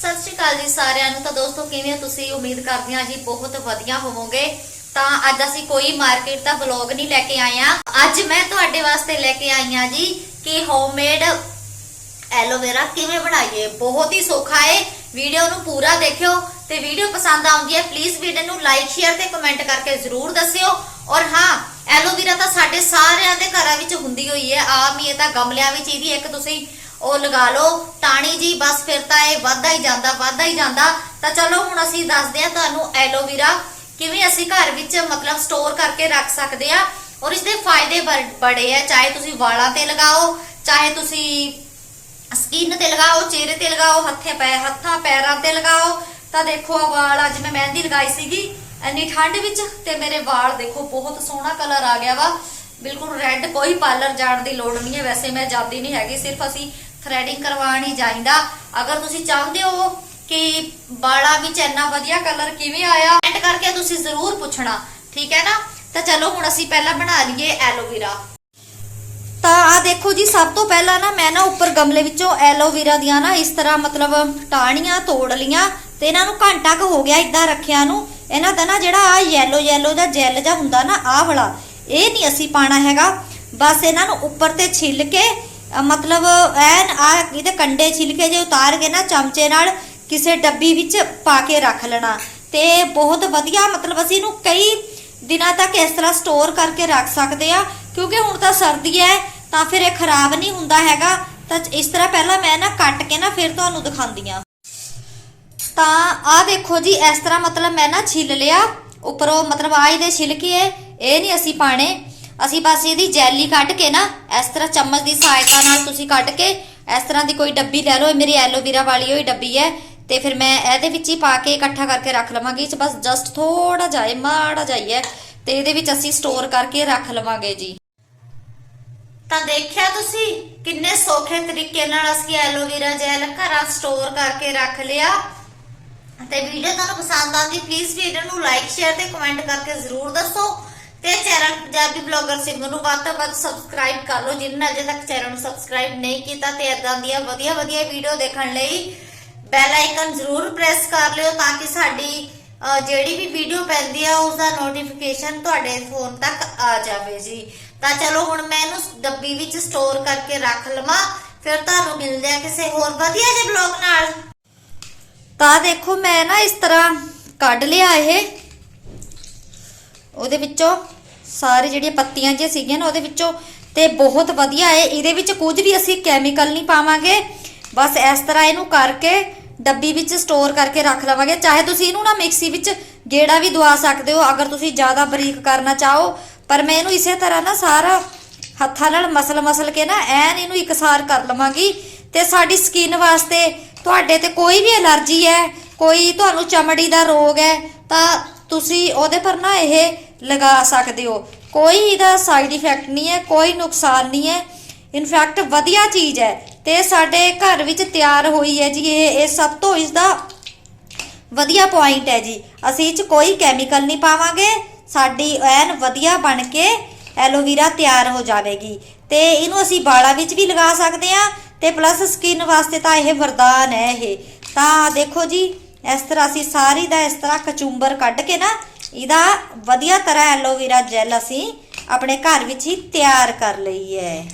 ਸਤਿ ਸ਼੍ਰੀ ਅਕਾਲ ਜੀ ਸਾਰਿਆਂ ਨੂੰ। ਤਾਂ ਦੋਸਤੋ, ਕਿਵੇਂ ਹੋ ਤੁਸੀਂ? ਉਮੀਦ ਕਰਦੀ ਹਾਂ ਜੀ ਬਹੁਤ ਵਧੀਆ ਹੋਵੋਗੇ। ਤਾਂ ਅੱਜ ਅਸੀਂ ਕੋਈ ਮਾਰਕੀਟ ਦਾ ਵਲੌਗ ਨਹੀਂ ਲੈ ਕੇ ਆਏ ਆ ਅੱਜ ਮੈਂ ਤੁਹਾਡੇ ਵਾਸਤੇ ਲੈ ਕੇ ਆਈ ਆ ਜੀ ਕਿ ਹੋਮਮੇਡ ਐਲੋਵੇਰਾ ਕਿਵੇਂ ਬਣਾਈਏ। ਬਹੁਤ ਹੀ ਸੌਖਾ ਹੈ ਵੀਡੀਓ ਨੂੰ ਪੂਰਾ ਦੇਖਿਓ ਤੇ ਵੀਡੀਓ ਪਸੰਦ ਆਉਂਦੀ ਹੈ ਪਲੀਜ਼ ਵੀਡੀਓ ਨੂੰ ਲਾਈਕ ਸ਼ੇਅਰ ਤੇ ਕਮੈਂਟ ਕਰਕੇ ਜ਼ਰੂਰ ਦੱਸਿਓ। ਔਰ ਹਾਂ ਐਲੋਵੇਰਾ ਤਾਂ ਸਾਡੇ ਸਾਰਿਆਂ ਦੇ ਘਰਾਂ ਵਿੱਚ ਹੁੰਦੀ ਹੋਈ ਹੈ। ਆਮ ਹੀ ਇਹ ਤਾਂ ਗਮਲਿਆਂ ਵਿੱਚ ਇਹਦੀ ਇੱਕ ਤੁਸੀਂ ਉਹ ਲਗਾ ਲਓ। ਟਾਣੀ ਜੀ, ਬਸ ਫਿਰ ਤਾਂ ਇਹ ਵੱਧਦਾ ਹੀ ਜਾਂਦਾ ਵੱਧਦਾ ਹੀ ਜਾਂਦਾ। ਤਾਂ ਚਲੋ, ਹੁਣ ਅਸੀਂ ਦੱਸਦੇ ਹਾਂ ਤੁਹਾਨੂੰ ਐਲੋਵੇਰਾ ਕਿਵੇਂ ਅਸੀਂ ਘਰ ਵਿੱਚ ਮਤਲਬ ਸਟੋਰ ਕਰਕੇ ਰੱਖ ਸਕਦੇ ਆ ਔਰ ਇਸ ਦੇ ਫਾਇਦੇ ਬੜੇ ਆ। ਚਾਹੇ ਤੁਸੀਂ ਵਾਲਾਂ ਤੇ ਲਗਾਓ, ਚਾਹੇ ਤੁਸੀਂ ਸਕਿਨ ਤੇ ਲਗਾਓ, ਚਿਹਰੇ ਤੇ ਲਗਾਓ, ਹੱਥੇ ਪੈ, ਹੱਥਾਂ, ਪੈਰਾਂ ਤੇ ਲਗਾਓ। ਤਾਂ ਦੇਖੋ, ਆਹ ਵਾਲ ਅੱਜ ਮੈਂ ਮਹਿੰਦੀ ਲਗਾਈ ਸੀਗੀ। ਇੰਨੀ ਠੰਡ ਵਿੱਚ ਤੇ ਮੇਰੇ ਵਾਲ ਦੇਖੋ, ਬਹੁਤ ਸੋਹਣਾ ਕਲਰ ਆ ਗਿਆ ਵਾ। ਬਿਲਕੁਲ ਰੈੱਡ ਕੋਈ ਪਾਰਲਰ ਜਾਣ ਦੀ ਲੋੜ ਨਹੀਂ ਹੈ। ਵੈਸੇ ਮੈਂ ਜਾਂਦੀ ਨਹੀਂ ਹੈਗੀ, ਸਿਰਫ ਅਸੀਂ ਥ੍ਰੈਡਿੰਗ ਕਰਵਾਉਣ ਹੀ ਅਗਰ ਤੁਸੀਂ ਚਾਹੁੰਦੇ ਹੋ ਕਿ ਵਾਲਾਂ ਵਿੱਚ ਇੰਨਾ ਵਧੀਆ ਕਲਰ ਕਿਵੇਂ ਆਇਆ ਕਮੈਂਟ ਕਰਕੇ ਤੁਸੀਂ ਜ਼ਰੂਰ ਪੁੱਛਣਾ। ਠੀਕ ਹੈ ਨਾ? ਤਾਂ ਚਲੋ ਹੁਣ ਅਸੀਂ ਪਹਿਲਾਂ ਬਣਾ ਲਈਏ ਐਲੋਵੇਰਾ ਤਾਂ ਆ ਦੇਖੋ ਜੀ, ਸਭ ਤੋਂ ਪਹਿਲਾਂ ਨਾ ਮੈਂ ਨਾ ਉੱਪਰ ਗਮਲੇ ਵਿੱਚੋਂ ਐਲੋਵੇਰਾ ਦੀਆਂ ਨਾ ਇਸ ਤਰ੍ਹਾਂ ਮਤਲਬ ਟਾਹਣੀਆਂ ਤੋੜ ਲੀਆਂ ਤੇ ਇਹਨਾਂ ਨੂੰ ਘੰਟਾ ਕੁ ਹੋ ਗਿਆ ਇਦਾਂ ਰੱਖਿਆ ਨੂੰ। ਇਹਨਾਂ ਦਾ ਨਾ ਜਿਹੜਾ ਆ ਯੈਲੋ ਯੈਲੋ ਦਾ ਜੈਲ ਜਾਂ ਹੁੰਦਾ ਨਾ, ਆਹ ਵਾਲਾ, ਇਹ ਨਹੀਂ ਅਸੀਂ ਪਾਣਾ ਹੈਗਾ। ਬਸ ਇਹਨਾਂ ਨੂੰ ਉੱਪਰ ਤੇ ਛਿੱਲ ਕੇ ਮਤਲਬ, ਐਨ ਆ ਇਹਦੇ ਕੰਡੇ ਛਿੱਲਕੇ ਜੇ ਉਤਾਰ ਕੇ ਨਾ ਚਮਚੇ ਨਾਲ ਕਿਸੇ ਡੱਬੀ ਵਿੱਚ ਪਾ ਕੇ ਰੱਖ ਲੈਣਾ। ਤੇ ਬਹੁਤ ਵਧੀਆ, ਮਤਲਬ ਅਸੀਂ ਇਹਨੂੰ ਕਈ ਦਿਨਾਂ ਤੱਕ ਇਸ ਤਰ੍ਹਾਂ ਸਟੋਰ ਕਰਕੇ ਰੱਖ ਸਕਦੇ ਆ ਕਿਉਂਕਿ ਹੁਣ ਤਾਂ ਸਰਦੀ ਹੈ, ਤਾਂ ਫਿਰ ਇਹ ਖਰਾਬ ਨਹੀਂ ਹੁੰਦਾ ਹੈਗਾ। ਤਾਂ ਇਸ ਤਰ੍ਹਾਂ ਪਹਿਲਾਂ ਮੈਂ ਨਾ ਕੱਟ ਕੇ ਨਾ ਫਿਰ ਤੁਹਾਨੂੰ ਦਿਖਾਉਂਦੀ ਆ ਤਾਂ ਆ ਦੇਖੋ ਜੀ, ਇਸ ਤਰ੍ਹਾਂ ਮਤਲਬ ਮੈਂ ਨਾ ਛਿੱਲ ਲਿਆ। ਉੱਪਰੋਂ ਮਤਲਬ ਆ ਇਹਦੇ ਛਿਲਕੇ, ਇਹ ਨਹੀਂ ਅਸੀਂ ਪਾਣੇ ਅਸੀਂ ਬਸ ਇਹਦੀ ਜੈਲੀ ਕੱਢ ਕੇ ਨਾ ਇਸ ਤਰ੍ਹਾਂ ਚਮਚ ਦੀ ਸਹਾਇਤਾ ਨਾਲ ਤੁਸੀਂ ਕੱਢ ਕੇ ਇਸ ਤਰ੍ਹਾਂ ਦੀ ਕੋਈ ਡੱਬੀ ਲੈ ਲਓ। ਇਹ ਮੇਰੀ ਐਲੋਵੇਰਾ ਵਾਲੀ ਹੋਈ ਡੱਬੀ ਹੈ ਤੇ ਫਿਰ ਮੈਂ ਇਹਦੇ ਵਿੱਚ ਹੀ ਪਾ ਕੇ ਇਕੱਠਾ ਕਰਕੇ ਰੱਖ ਲਵਾਂਗੀ। ਇਹ ਬਸ ਜਸਟ ਥੋੜਾ ਜਾਏ ਮਾੜਾ ਜਾਈਏ ਤੇ ਇਹਦੇ ਵਿੱਚ ਅਸੀਂ ਸਟੋਰ ਕਰਕੇ ਰੱਖ ਲਵਾਂਗੇ ਜੀ। ਤਾਂ ਦੇਖਿਆ ਤੁਸੀਂ ਕਿੰਨੇ ਸੌਖੇ ਤਰੀਕੇ ਨਾਲ ਅਸੀਂ ਐਲੋਵੇਰਾ ਜੈਲ ਘਰਾਂ ਸਟੋਰ ਕਰਕੇ ਰੱਖ ਲਿਆ। ਤੇ ਵੀਡੀਓ ਤੁਹਾਨੂੰ ਪਸੰਦ ਆਉਂਦੀ ਪਲੀਜ਼ ਵੀਡੀਓ ਨੂੰ ਲਾਈਕ ਸ਼ੇਅਰ ਤੇ ਕਮੈਂਟ ਕਰਕੇ ਜ਼ਰੂਰ ਦੱਸੋ। ਤੇ ਚੈਨਲ ਪੰਜਾਬੀ ਬਲੌਗਰ ਸਿੰਘੂ ਨੂੰ ਵੱਧ ਤੋਂ ਵੱਧ ਸਬਸਕ੍ਰਾਈਬ ਕਰ ਲਓ। ਜਿਨ੍ਹਾਂ ਨੇ ਅਜੇ ਤੱਕ ਚੈਨਲ ਨੂੰ ਸਬਸਕ੍ਰਾਈਬ ਨਹੀਂ ਕੀਤਾ ਤੇ ਇਦਾਂ ਦੀਆਂ ਵਧੀਆ ਵਧੀਆ ਵੀਡੀਓ ਦੇਖਣ ਲਈ ਬੈਲ ਆਈਕਨ ਜ਼ਰੂਰ ਪ੍ਰੈਸ ਕਰ ਲਿਓ ਤਾਂ ਕਿ ਸਾਡੀ ਜਿਹੜੀ ਵੀ ਵੀਡੀਓ ਪੈਂਦੀ ਆ ਉਸ ਦਾ ਨੋਟੀਫਿਕੇਸ਼ਨ ਤੁਹਾਡੇ ਫੋਨ ਤੱਕ ਆ ਜਾਵੇ ਜੀ। ਤਾਂ ਚਲੋ ਹੁਣ ਮੈਂ ਇਹਨੂੰ ਡੱਬੀ ਵਿੱਚ ਸਟੋਰ ਕਰਕੇ ਰੱਖ ਲਵਾਂ। ਫਿਰ ਤੁਹਾਨੂੰ ਮਿਲਦੇ ਆ ਕਿਸੇ ਹੋਰ ਵਧੀਆ ਜਿਹੇ ਬਲੌਗ ਨਾਲ। ਤਾਂ ਦੇਖੋ ਮੈਂ ਨਾ ਇਸ ਤਰ੍ਹਾਂ ਕੱਢ ਲਿਆ ਇਹ। ਉਹਦੇ ਵਿੱਚੋਂ ਸਾਰੇ ਜਿਹੜੀਆਂ ਪੱਤੀਆਂ ਜਿਹੀਆਂ ਸੀਗੀਆਂ ਨਾ ਉਹਦੇ ਵਿੱਚੋਂ, ਤੇ ਬਹੁਤ ਵਧੀਆ ਹੈ ਇਹਦੇ ਵਿੱਚ ਕੁਝ ਵੀ ਅਸੀਂ ਕੈਮੀਕਲ ਨਹੀਂ ਪਾਵਾਂਗੇ। ਬਸ ਇਸ ਤਰ੍ਹਾਂ ਇਹਨੂੰ ਕਰਕੇ, ਡੱਬੀ ਵਿੱਚ ਸਟੋਰ ਕਰਕੇ ਰੱਖ ਲਵਾਂਗੇ। ਚਾਹੇ ਤੁਸੀਂ ਇਹਨੂੰ ਨਾ ਮਿਕਸੀ ਵਿੱਚ ਗੇੜਾ ਵੀ ਦਵਾ ਸਕਦੇ ਹੋ, ਅਗਰ ਤੁਸੀਂ ਜ਼ਿਆਦਾ ਬਰੀਕ ਕਰਨਾ ਚਾਹੋ, ਪਰ ਮੈਂ ਇਹਨੂੰ ਇਸੇ ਤਰ੍ਹਾਂ ਨਾ ਸਾਰਾ ਹੱਥਾਂ ਨਾਲ ਮਸਲ ਮਸਲ ਕੇ ਨਾ ਐਨ ਇਹਨੂੰ ਇਕਸਾਰ ਕਰ ਲਵਾਂਗੀ। ਤੇ ਸਾਡੀ ਸਕਿਨ ਵਾਸਤੇ ਤੁਹਾਡੇ ਤੇ ਕੋਈ ਵੀ ਅਲਰਜੀ ਹੈ, ਕੋਈ ਤੁਹਾਨੂੰ ਚਮੜੀ ਦਾ ਰੋਗ ਹੈ, ਤਾਂ ਤੁਸੀਂ ਉਹਦੇ ਪਰ ਨਾ ਇਹ ਲਗਾ ਸਕਦੇ ਹੋ। ਕੋਈ ਇਹਦਾ ਸਾਈਡ ਇਫੈਕਟ ਨਹੀਂ ਹੈ, ਕੋਈ ਨੁਕਸਾਨ ਨਹੀਂ ਹੈ। ਇਨਫੈਕਟ ਵਧੀਆ ਚੀਜ਼ ਹੈ ਤੇ ਸਾਡੇ ਘਰ ਵਿੱਚ ਤਿਆਰ ਹੋਈ ਹੈ ਜੀ, ਇਹ ਇਹ ਸਭ ਤੋਂ ਇਸ ਦਾ ਵਧੀਆ ਪੁਆਇੰਟ ਹੈ ਜੀ। ਅਸੀਂ ਇਹ ਚ ਕੋਈ ਕੈਮੀਕਲ ਨਹੀਂ ਪਾਵਾਂਗੇ, ਸਾਡੀ ਐਨ ਵਧੀਆ ਬਣ ਕੇ ਐਲੋਵੀਰਾ ਤਿਆਰ ਹੋ ਜਾਵੇਗੀ। ਤੇ ਇਹਨੂੰ ਅਸੀਂ ਵਾਲਾਂ ਵਿੱਚ ਵੀ ਲਗਾ ਸਕਦੇ ਆ ਤੇ ਪਲੱਸ ਸਕਿਨ ਵਾਸਤੇ ਤਾਂ ਇਹ ਵਰਦਾਨ ਹੈ ਇਹ। ਤਾਂ ਦੇਖੋ ਜੀ ਇਸ ਤਰ੍ਹਾਂ ਅਸੀਂ ਸਾਰੀ ਦਾ ਇਸ ਤਰ੍ਹਾਂ ਕਚੂੰਬਰ ਕੱਢ ਕੇ ਨਾ, ਇਹਦਾ ਵਧੀਆ ਤਰ੍ਹਾਂ ਐਲੋਵੇਰਾ ਜੈਲ ਅਸੀਂ ਆਪਣੇ ਘਰ ਵਿੱਚ ਹੀ ਤਿਆਰ ਕਰ ਲਈ ਹੈ